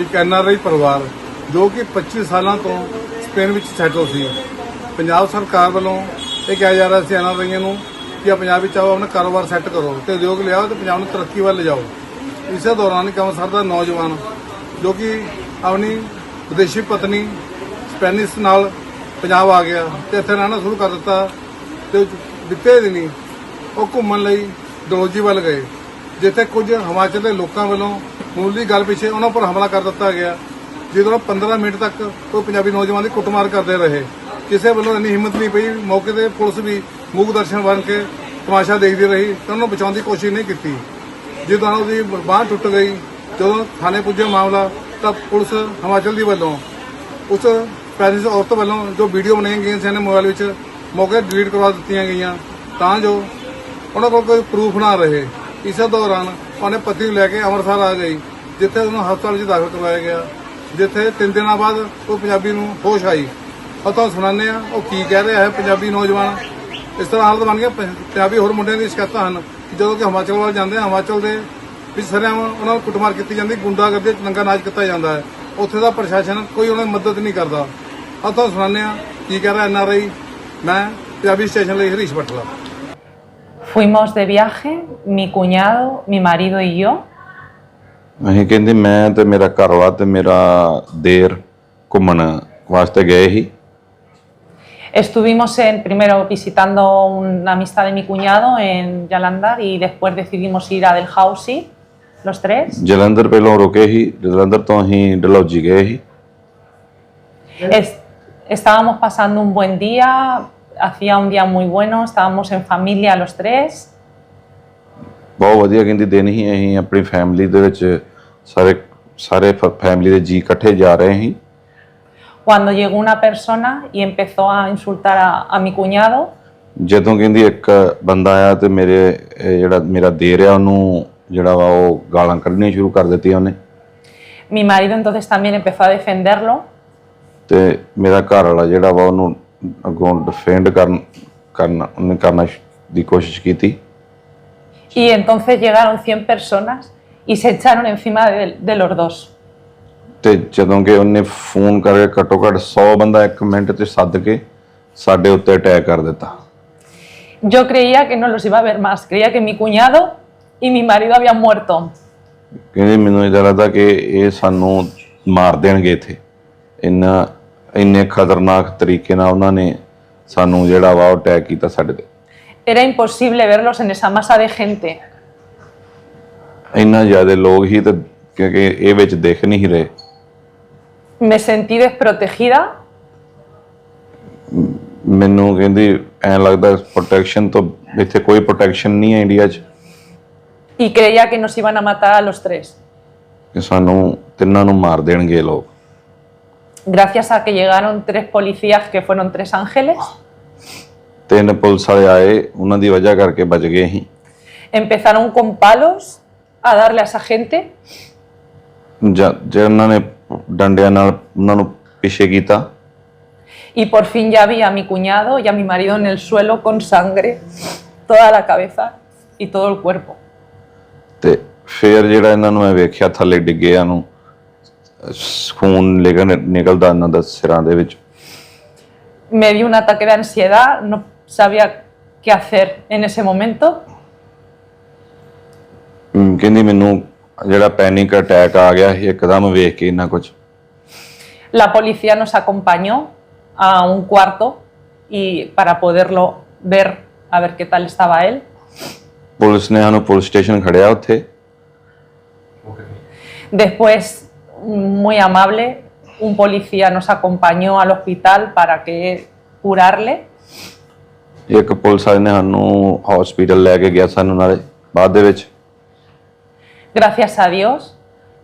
ਇੱਕ ਐਨਆਰਆਈ ਪਰਿਵਾਰ, ਜੋ ਕਿ 25 ਸਾਲਾਂ ਤੋਂ ਸਪੇਨ ਵਿੱਚ ਸੈਟਲ ਸੀ। ਪੰਜਾਬ ਸਰਕਾਰ ਵੱਲੋਂ ਇਹ ਕਿਹਾ ਜਾ ਰਿਹਾ ਸੀ ਐਨਆਰਆਈਆਂ ਨੂੰ ਕਿ ਆ ਪੰਜਾਬ ਵਿੱਚ ਆਓ, ਆਪਣਾ ਕਾਰੋਬਾਰ ਸੈੱਟ ਕਰੋ ਤੇ ਉਦਯੋਗ ਲਿਆਓ ਤੇ ਪੰਜਾਬ ਨੂੰ ਤਰੱਕੀ ਵੱਲ ਲਿਜਾਓ। ਇਸੇ ਦੌਰਾਨ ਇੱਕ ਅੰਮ੍ਰਿਤਸਰ ਦਾ ਨੌਜਵਾਨ ਜੋ ਕਿ ਆਪਣੀ ਵਿਦੇਸ਼ੀ ਪਤਨੀ ਸਪੈਨਿਸ਼ ਨਾਲ ਪੰਜਾਬ ਆ ਗਿਆ ਤੇ ਇੱਥੇ ਰਹਿਣਾ ਸ਼ੁਰੂ ਕਰ ਦਿੱਤਾ ਤੇ ਦਿੱਤੇ ਦਿਨੀ ਉਹ ਘੁੰਮਣ ਲਈ ਡਲੋਜੀ ਵੱਲ ਗਏ, ਜਿੱਥੇ ਕੁਝ ਹਿਮਾਚਲ ਦੇ ਲੋਕਾਂ ਵੱਲੋਂ ਮੂਲੀ ਗੱਲ ਪਿੱਛੇ ਉਹਨਾਂ ਉੱਪਰ ਹਮਲਾ ਕਰ ਦਿੱਤਾ ਗਿਆ। ਜਿਹਦੇ 15 ਮਿੰਟ ਤੱਕ ਉਹ ਪੰਜਾਬੀ ਨੌਜਵਾਨ ਦੀ ਕੁੱਟਮਾਰ ਕਰਦੇ ਰਹੇ। ਕਿਸੇ ਵੱਲੋਂ ਇੰਨੀ ਹਿੰਮਤ ਨਹੀਂ ਪਈ, ਮੌਕੇ ਤੇ ਪੁਲਿਸ ਵੀ ਮੂਕ ਦਰਸ਼ਨ ਬਣ ਕੇ ਤਮਾਸ਼ਾ ਦੇਖਦੀ ਰਹੀ, ਤਾਂ ਉਹਨੂੰ ਬਚਾਉਣ ਦੀ ਕੋਸ਼ਿਸ਼ ਨਹੀਂ ਕੀਤੀ। ਜਦੋਂ ਉਹਦੀ ਬਾਂਹ ਟੁੱਟ ਗਈ, ਜਦੋਂ ਥਾਣੇ ਪੁੱਜਿਆ ਮਾਮਲਾ, ਤਾਂ ਪੁਲਿਸ ਹਿਮਾਚਲ ਦੀ ਵੱਲੋਂ, ਉਸ ਪੈਰਿਸ ਔਰਤ ਵੱਲੋਂ ਜੋ ਵੀਡੀਓ ਬਣਾਈਆਂ ਗਈਆਂ ਸੀ ਨੇ ਮੋਬਾਈਲ ਵਿੱਚ, ਮੌਕੇ ਡਿਲੀਟ ਕਰਵਾ ਦਿੱਤੀਆਂ ਗਈਆਂ। ਤਾਂ ਜੋ ਉਹਨਾਂ ਕੋਲ ਕੋਈ ਪ੍ਰੂਫ ਨਾ ਰਹੇ। ਇਸ ਦੌਰਾਨ ਉਹਨੇ ਪਤੀ ਨੂੰ ਲੈ ਕੇ ਅੰਮ੍ਰਿਤਸਰ ਆ ਗਈ, ਜਿੱਥੇ ਉਹਨੂੰ ਹਸਪਤਾਲ ਵਿੱਚ ਦਾਖਲ ਕਰਵਾਇਆ ਗਿਆ। ਜਿੱਥੇ ਤਿੰਨ ਦਿਨਾਂ ਬਾਅਦ ਉਹ ਪੰਜਾਬੀ ਨੂੰ ਹੋਸ਼ ਆਈ। ਉਹ ਤੁਹਾਨੂੰ ਸੁਣਾਉਂਦੇ ਆ ਉਹ ਕੀ ਕਹਿ ਰਿਹਾ ਹੈ ਪੰਜਾਬੀ ਨੌਜਵਾਨ। ਇਸ ਤਰ੍ਹਾਂ ਹਾਲਤ ਬਣ ਗਿਆ ਪੰਜਾਬੀ ਹੋਰ ਮੁੰਡਿਆਂ ਦੀ ਸ਼ਿਕਾਇਤਾਂ ਹਨ। ਜਦੋਂ ਕਿ ਹਿਮਾਚਲ ਵੱਲ ਜਾਂਦੇ ਆ ਹਿਮਾਚਲ ਦੇ ਵਿੱਚ ਸਰੇਆਮ ਉਹਨਾਂ ਨੂੰ ਕੁੱਟਮਾਰ ਕੀਤੀ ਜਾਂਦੀ, ਗੁੰਡਾਗਰਦੀ ਨੰਗਾ ਨਾਚ ਕੀਤਾ ਜਾਂਦਾ ਹੈ। ਉੱਥੇ ਦਾ ਪ੍ਰਸ਼ਾਸਨ ਕੋਈ ਉਹਨਾਂ ਦੀ ਮਦਦ ਨਹੀਂ ਕਰਦਾ। ਆਹ ਤੁਹਾਨੂੰ ਸੁਣਾਉਂਦੇ ਆ ਕੀ ਕਹਿ ਰਿਹਾ ਐਨਆਰਆਈ ਮੈਂ ਪੰਜਾਬੀ ਸਟੇਸ਼ਨ ਲਈ Harish Batla Fuimos de viaje, mi cuñado, mi marido y yo. ਅਸੀਂ ਕਹਿੰਦੇ ਮੈਂ ਤੇ ਮੇਰਾ ਘਰ ਵਾਲਾ ਤੇ ਮੇਰਾ ਦੇਰ ਘੁੰਮਣ ਵਾਸਤੇ ਗਏ ਸੀ Estuvimos en, primero visitando una amistad de mi cuñado en Yalandar y después decidimos ir a Delhousie, los tres. Jalandhar ਪਹਿਲਾਂ ਰੁਕੇ ਸੀ ਜਲੰਧਰ ਤੋਂ ਅਸੀਂ ਡਲਹੌਜੀ ਗਏ ਸੀ Es- estábamos pasando un buen día, hacía un día muy bueno, estábamos en familia los tres. ਬਹੁਤ ਵਧੀਆ ਕਹਿੰਦੀ ਦਿਨ ਹੀ ਅਸੀਂ ਆਪਣੀ ਫੈਮਿਲੀ ਦੇ ਵਿੱਚ ਸਾਰੇ ਸਾਰੇ ਫੈਮਿਲੀ ਦੇ ਜੀ ਇਕੱਠੇ ਜਾ ਰਹੇ ਸੀ Cuando llegó una persona y empezó a insultar a, a mi cuñado, ਜਦੋਂ ਕਹਿੰਦੀ ਇੱਕ ਬੰਦਾ ਆਇਆ ਤੇ ਮੇਰੇ ਇਹ ਜਿਹੜਾ ਮੇਰਾ ਦੇਰ ਆ ਉਹਨੂੰ ਜਿਹੜਾ ਵਾ ਉਹ ਗਾਲਾਂ ਕੱਢਣੀਆਂ ਸ਼ੁਰੂ ਕਰ ਦਿੱਤੀਆਂ ਉਹਨੇ mi marido entonces también empezó a defenderlo ਤੇ ਮੇਰਾ ਘਰ ਵਾਲਾ ਜਿਹੜਾ ਵਾ ਉਹਨੂੰ ਅੱਗੋਂ ਡਿਫੈਂਡ ਕਰਨ ਕਰਨਾ ਉਹਨੇ ਕਰਨਾ ਸ਼- ਦੀ ਕੋਸ਼ਿਸ਼ ਕੀਤੀ y entonces llegaron 100 personas y se echaron encima de, de los dos. ਤੇ ਜਦੋਂ ਕਿ ਉਹਨੇ ਫੋਨ ਕਰਕੇ ਘੱਟੋ ਘੱਟ 100 ਬੰਦਾ ਇੱਕ ਮਿੰਟ 'ਚ ਸੱਦ ਕੇ ਸਾਡੇ ਉੱਤੇ ਅਟੈਕ ਕਰ ਦਿੱਤਾ Yo creía que no los iba a ver más, creía que mi cuñado y mi marido habían muerto. ਕਹਿੰਦੇ ਮੈਨੂੰ ਇਹ ਲੱਗਦਾ ਕਿ ਇਹ ਸਾਨੂੰ ਮਾਰ ਦੇਣਗੇ ਇੱਥੇ ਇੰਨਾ ਇੰਨੇ ਖਤਰਨਾਕ ਤਰੀਕੇ ਨਾਲ ਉਹਨਾਂ ਨੇ ਸਾਨੂੰ ਜਿਹੜਾ ਵਾ ਉਹ ਅਟੈਕ ਕੀਤਾ ਸਾਡੇ ਤੇ। Era imposible verlos en esa masa de gente. ਇੰਨਾ ਜ਼ਿਆਦਾ ਲੋਕ ਹੀ ਤੇ ਕਿਉਂਕਿ ਇਹ ਵਿੱਚ ਦਿਖ ਨਹੀਂ ਰਹੇ। Me sentí desprotegida. ਮੈਨੂੰ ਕਹਿੰਦੀ ਐਂ ਲੱਗਦਾ ਪ੍ਰੋਟੈਕਸ਼ਨ ਤੋਂ ਇੱਥੇ ਕੋਈ ਪ੍ਰੋਟੈਕਸ਼ਨ ਨਹੀਂ ਹੈ ਇੰਡੀਆ 'ਚ। Y creía que nos iban a matar a los tres. ਕਿ ਸਾਨੂੰ ਤਿੰਨਾਂ ਨੂੰ ਮਾਰ ਦੇਣਗੇ ਲੋਕ। Gracias a que llegaron tres policías que fueron tres ángeles, ਤਿੰਨ ਪੁਲਿਸ ਵਾਲੇ ਆਏ ਉਹਨਾਂ ਦੀ ਵਜ੍ਹਾ ਕਰਕੇ ਬਚ ਗਏ ਅਸੀਂ empezaron con palos a darle a esa gente ਜਾਂ ਜੇ ਉਹਨਾਂ ਨੇ ਡੰਡਿਆਂ ਨਾਲ ਉਹਨਾਂ ਨੂੰ ਪਿੱਛੇ ਕੀਤਾ y por fin ya vi a mi cuñado y a mi marido en el suelo con sangre, toda la cabeza y todo el cuerpo. ਤੇ ਫਿਰ ਜਿਹੜਾ ਇਹਨਾਂ ਨੂੰ ਮੈਂ ਵੇਖਿਆ ਥੱਲੇ ਡਿੱਗਿਆਂ ਨੂੰ ਸ- ਖੂਨ ਨਿਕਲ ਨਿਕਲਦਾ ਇਹਨਾਂ ਦਾ ਸਿਰਾਂ ਦੇ ਵਿੱਚ Me dio un ataque de ansiedad, no sabía qué hacer en ese momento. ਹਮ, ਕਹਿੰਦੀ ਮੈਨੂੰ ਜਿਹੜਾ ਪੈਨਿਕ ਅਟੈਕ ਆ ਗਿਆ ਸੀ ਇੱਕਦਮ ਵੇਖ ਕੇ ਇੰਨਾ ਕੁਝ La policía nos acompañó a un cuarto y para poderlo ver, a ver qué tal estaba él. Police ਨੇ ਸਾਨੂੰ ਪੁਲਿਸ ਸਟੇਸ਼ਨ ਖੜਿਆ ਉੱਥੇ Después, muy amable, un policía nos acompañó al hospital para que curarle. ਇੱਕ police ਵਾਲੇ ਨੇ ਸਾਨੂੰ hospital ਲੈ ਕੇ ਗਿਆ ਸਾਨੂੰ ਨਾਲੇ ਬਾਅਦ ਦੇ ਵਿੱਚ Gracias a Dios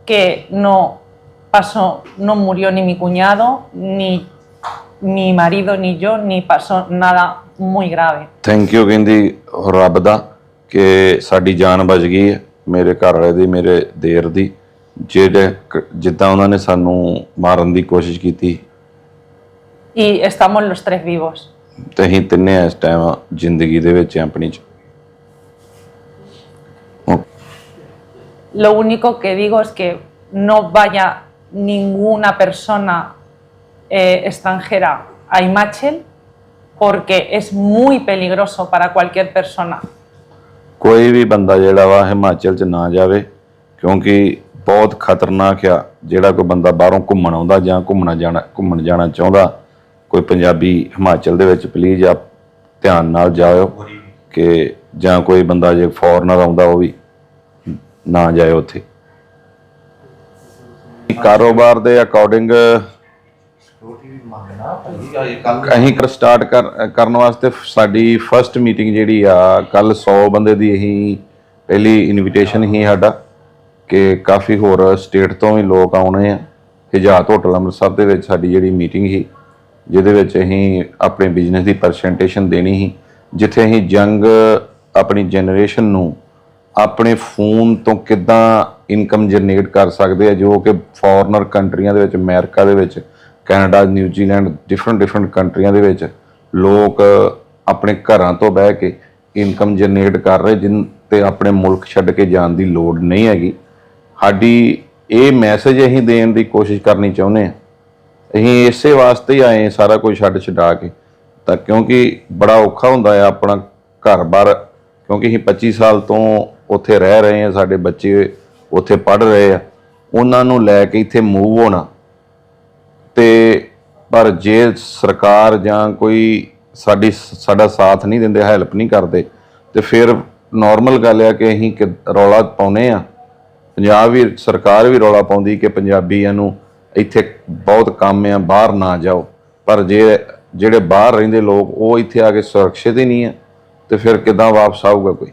que no pasó, no murió ni mi cuñado, ni mi marido, ni yo, ni pasó nada muy grave. Thank you ਕਹਿੰਦੀ ਰੱਬ ਦਾ ਕਿ ਸਾਡੀ ਜਾਨ ਬਚ ਗਈ ਹੈ ਮੇਰੇ ਘਰ ਵਾਲੇ ਦੀ ਮੇਰੇ ਦੇਰ ਦੀ ਜਿਹੜੇ ਕ- ਜਿੱਦਾਂ ਉਹਨਾਂ ਨੇ ਸਾਨੂੰ ਮਾਰਨ ਦੀ ਕੋਸ਼ਿਸ਼ ਕੀਤੀ Y estamos los tres vivos. ਤੇ ਅਸੀਂ ਤਿੰਨੇ ਇਸ ਟਾਈਮ ਜ਼ਿੰਦਗੀ ਦੇ ਵਿੱਚ ਹਾਂ ਆਪਣੀ ਚ Lo único que digo es que no vaya ninguna persona eh, extranjera a Imachel porque es muy peligroso para cualquier persona. ਕੋਈ ਵੀ ਬੰਦਾ ਜਿਹੜਾ ਵਾ ਹਿਮਾਚਲ 'ਚ ਨਾ ਜਾਵੇ ਕਿਉਂਕਿ ਬਹੁਤ ਖਤਰਨਾਕ ਆ, ਜਿਹੜਾ ਕੋਈ ਬੰਦਾ ਬਾਹਰੋਂ ਘੁੰਮਣ ਆਉਂਦਾ ਜਾਂ ਘੁੰਮਣਾ ਜਾਣਾ, ਘੁੰਮਣ ਜਾਣਾ ਚਾਹੁੰਦਾ, ਕੋਈ ਪੰਜਾਬੀ ਹਿਮਾਚਲ ਦੇ ਵਿੱਚ ਪਲੀਜ਼ ਆਪ ਧਿਆਨ ਨਾਲ ਜਾਇਓ ਕਿ ਜਾਂ ਕੋਈ ਬੰਦਾ ਜੇ ਫੋਰਨਰ ਆਉਂਦਾ ਉਹ ਵੀ ਨਾ ਜਾਏ ਉੱਥੇ। ਕਾਰੋਬਾਰ ਦੇ ਅਕੋਰਡਿੰਗ ਅਸੀਂ ਕਰ ਸਟਾਰਟ ਕਰ, ਕਰਨ ਵਾਸਤੇ ਸਾਡੀ ਫਰਸਟ ਮੀਟਿੰਗ ਜਿਹੜੀ ਆ ਕੱਲ 100 ਬੰਦੇ ਦੀ ਅਸੀਂ ਪਹਿਲੀ ਇਨਵੀਟੇਸ਼ਨ ਹੀ ਸਾਡਾ। ਕਿ ਕਾਫੀ ਹੋਰ ਸਟੇਟ ਤੋਂ ਵੀ ਲੋਕ ਆਉਣੇ ਆ। ਹਿਜਾਤ ਹੋਟਲ ਅੰਮ੍ਰਿਤਸਰ ਦੇ ਵਿੱਚ ਸਾਡੀ ਜਿਹੜੀ ਮੀਟਿੰਗ ਸੀ, ਜਿਹਦੇ ਵਿੱਚ ਅਸੀਂ ਆਪਣੇ ਬਿਜ਼ਨਸ ਦੀ ਪ੍ਰੈਜੈਂਟੇਸ਼ਨ ਦੇਣੀ ਸੀ, ਜਿੱਥੇ ਅਸੀਂ ਯੰਗ ਆਪਣੀ ਜਨਰੇਸ਼ਨ ਨੂੰ ਆਪਣੇ ਫੋਨ ਤੋਂ ਕਿੱਦਾਂ ਇਨਕਮ ਜਨਰੇਟ ਕਰ ਸਕਦੇ ਆ, ਜੋ ਕਿ ਫੋਰਨਰ ਕੰਟਰੀਆਂ ਦੇ ਵਿੱਚ, ਅਮਰੀਕਾ ਦੇ ਵਿੱਚ, ਕੈਨੇਡਾ ਨਿਊਜ਼ੀਲੈਂਡ ਡਿਫਰੈਂਟ ਡਿਫਰੈਂਟ ਕੰਟਰੀਆਂ ਦੇ ਵਿੱਚ ਲੋਕ ਆਪਣੇ ਘਰਾਂ ਤੋਂ ਬਹਿ ਕੇ ਇਨਕਮ ਜਨਰੇਟ ਕਰ ਰਹੇ, ਜਿਨ ਤੇ ਆਪਣੇ ਮੁਲਕ ਛੱਡ ਕੇ ਜਾਣ ਦੀ ਲੋੜ ਨਹੀਂ ਹੈਗੀ। ਸਾਡੀ ਇਹ ਮੈਸੇਜ ਅਸੀਂ ਦੇਣ ਦੀ ਕੋਸ਼ਿਸ਼ ਕਰਨੀ ਚਾਹੁੰਦੇ ਹਾਂ। ਅਸੀਂ ਇਸੇ ਵਾਸਤੇ ਹੀ ਆਏ ਸਾਰਾ ਕੁਝ ਛੱਡ ਛਡਾ ਕੇ। ਤਾਂ ਕਿਉਂਕਿ ਬੜਾ ਔਖਾ ਹੁੰਦਾ ਹੈ ਆਪਣਾ ਘਰ-ਬਾਰ ਕਿਉਂਕਿ ਅਸੀਂ 25 ਸਾਲ ਤੋਂ ਉੱਥੇ ਰਹਿ ਰਹੇ ਹਾਂ, ਸਾਡੇ ਬੱਚੇ ਉੱਥੇ ਪੜ੍ਹ ਰਹੇ ਆ। ਉਹਨਾਂ ਨੂੰ ਲੈ ਕੇ ਇੱਥੇ ਮੂਵ ਹੋਣਾ। ਤੇ ਪਰ ਜੇ ਸਰਕਾਰ ਜਾਂ ਕੋਈ ਸਾਡੀ, ਸਾਡਾ ਸਾਥ ਨਹੀਂ ਦਿੰਦੇ ਹੈਲਪ ਨਹੀਂ ਕਰਦੇ, ਤੇ ਫਿਰ ਨਾਰਮਲ ਗੱਲ ਹੈ ਕਿ ਅਸੀਂ ਕਿ ਰੌਲਾ ਪਾਉਨੇ ਆ ਪੰਜਾਬ ਵੀ ਸਰਕਾਰ ਵੀ ਰੌਲਾ ਪਾਉਂਦੀ ਕਿ ਪੰਜਾਬੀਆਂ ਨੂੰ ਇੱਥੇ ਬਹੁਤ ਕੰਮ ਆ ਬਾਹਰ ਨਾ ਜਾਓ। ਪਰ ਜੇ ਜਿਹੜੇ ਬਾਹਰ ਰਹਿੰਦੇ ਲੋਕ ਉਹ ਇੱਥੇ ਆ ਕੇ ਸੁਰੱਖਿਅਤ ਹੀ ਨਹੀਂ ਆ ਤੇ ਫਿਰ ਕਿਦਾਂ ਵਾਪਸ ਆਊਗਾ ਕੋਈ?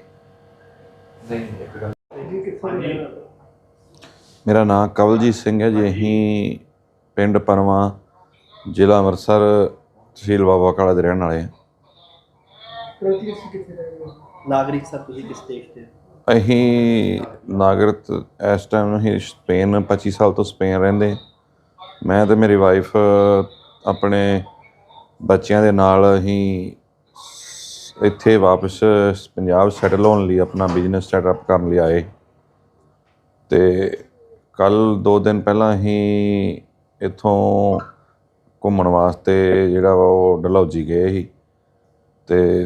ਮੇਰਾ ਨਾਮ ਕਵਲਜੀਤ ਸਿੰਘ ਹੈ ਜੀ। ਅਸੀਂ ਪਿੰਡ ਪਰਵਾ ਜ਼ਿਲ੍ਹਾ ਅੰਮ੍ਰਿਤਸਰ ਤਹਿਸੀਲ ਬਾਬਾ ਕਾਲਾ ਦੇ ਰਹਿਣ ਵਾਲੇ ਹਾਂ। ਨਾਗਰਿਕ ਸਰ ਤੁਸੀਂ ਕਿਸ ਦੇਸ਼ ਦੇ ਅਸੀਂ ਨਾਗਰਿਕ ਇਸ ਟਾਈਮ ਅਸੀਂ ਸਪੇਨ 25 ਸਾਲ ਤੋਂ ਸਪੇਨ ਰਹਿੰਦੇ। ਮੈਂ ਤੇ ਮੇਰੀ ਵਾਈਫ ਆਪਣੇ ਬੱਚਿਆਂ ਦੇ ਨਾਲ ਅਸੀਂ ਇੱਥੇ ਵਾਪਸ ਪੰਜਾਬ ਸੈਟਲ ਹੋਣ ਲਈ ਆਪਣਾ ਬਿਜ਼ਨਸ ਸੈਟਅਪ ਕਰਨ ਲਈ ਆਏ। ਤੇ ਕੱਲ ਦੋ ਦਿਨ ਪਹਿਲਾਂ ਅਸੀਂ ਇੱਥੋਂ ਘੁੰਮਣ ਵਾਸਤੇ ਜਿਹੜਾ ਵਾ ਉਹ ਡਲਹੌਜੀ ਗਏ ਸੀ। ਤੇ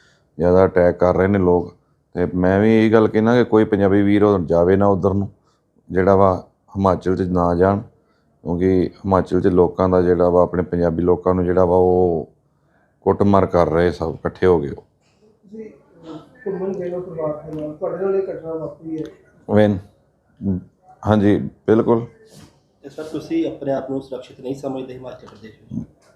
ਜ਼ਿਆਦਾ ਅਟੈਕ ਕਰ ਰਹੇ ਨੇ ਲੋਕ। ਤੇ ਮੈਂ ਵੀ ਇਹ ਗੱਲ ਕਹਿਣਾ ਕਿ ਕੋਈ ਪੰਜਾਬੀ ਵੀਰ ਉਹ ਜਾਵੇ ਨਾ ਉਧਰ ਨੂੰ ਜਿਹੜਾ ਵਾ ਹਿਮਾਚਲ 'ਚ ਨਾ ਜਾਣ ਕਿਉਂਕਿ ਹਿਮਾਚਲ 'ਚ ਲੋਕਾਂ ਦਾ ਜਿਹੜਾ ਵਾ ਆਪਣੇ ਪੰਜਾਬੀ ਲੋਕਾਂ ਨੂੰ ਜਿਹੜਾ ਵਾ ਉਹ ਕੁੱਟਮਾਰ ਕਰ ਰਹੇ ਸਭ ਇਕੱਠੇ ਹੋ ਗਏ ਤੁਸੀਂ ਘੁੰਮਣ ਗਏ ਹੋ ਪਰਿਵਾਰ ਦੇ ਨਾਲ ਤੁਹਾਡੇ ਨਾਲ ਇਹ ਘਟਨਾ ਵਾਪਰੀ ਹੈ। ਵੈਨ ਹਾਂਜੀ ਬਿਲਕੁਲ। ਸਰ ਤੁਸੀਂ ਆਪਣੇ ਆਪ ਨੂੰ ਸੁਰੱਖਿਅਤ ਨਹੀਂ ਸਮਝਦੇ ਹਿਮਾਚਲ ਪ੍ਰਦੇਸ਼ ਵਿੱਚ?